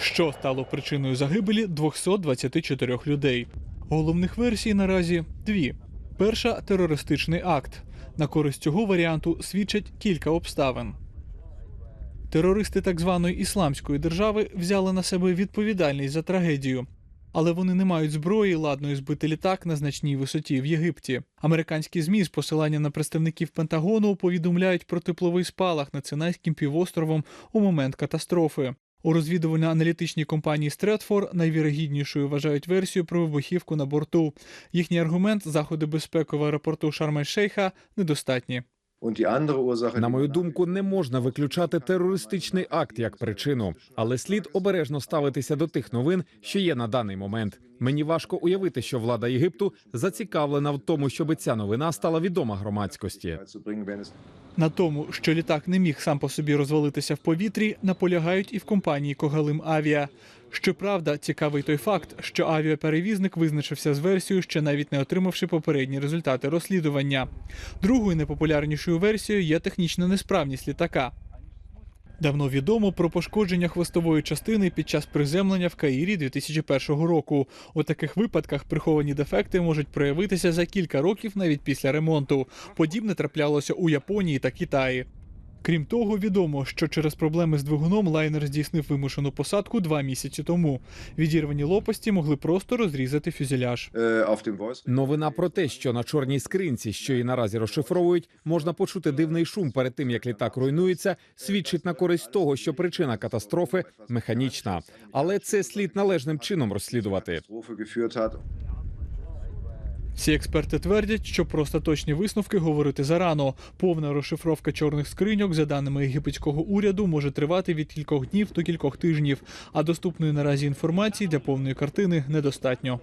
що стало причиною загибелі 224 людей. Головних версій наразі дві. Перша терористичний акт. На користь цього варіанту свідчать кілька обставин. Терористи так званої ісламської держави взяли на себе відповідальність за трагедію. Але вони не мають зброї, ладної збити літак на значній висоті в Єгипті. Американські змі з посилання на представників Пентагону повідомляють про тепловий спалах над Синайським півостровом у момент катастрофи. У розвідувально-аналітичній компанії Стретфор найвірогіднішою вважають версію про вибухівку на борту. Їхній аргумент заходи безпеки в аеропорту Шарм-ель-Шейха недостатні. На мою думку, не можна виключати терористичний акт як причину, але слід обережно ставитися до тих новин, що є на даний момент. Мені важко уявити, що влада Єгипту зацікавлена в тому, щоб ця новина стала відома громадськості. На тому, що літак не міг сам по собі розвалитися в повітрі, наполягають і в компанії Когалим Авіа. Щоправда, цікавий той факт, що авіаперевізник визначився з версією, ще навіть не отримавши попередні результати розслідування. Другою непопулярнішою версією є технічна несправність літака. Давно відомо про пошкодження хвостової частини під час приземлення в Каїрі 2001 року. У таких випадках приховані дефекти можуть проявитися за кілька років навіть після ремонту. Подібне траплялося у Японії та Китаї. Крім того, відомо, що через проблеми з двигуном лайнер здійснив вимушену посадку два місяці тому. Відірвані лопасті могли просто розрізати фюзеляж. Новина про те, що на чорній скринці, що і наразі розшифровують, можна почути дивний шум перед тим, як літак руйнується, свідчить на користь того, що причина катастрофи механічна, але це слід належним чином розслідувати. Всі експерти твердять, що про остаточні висновки говорити зарано. Повна розшифровка чорних скриньок, за даними єгипетського уряду, може тривати від кількох днів до кількох тижнів, а доступної наразі інформації для повної картини недостатньо.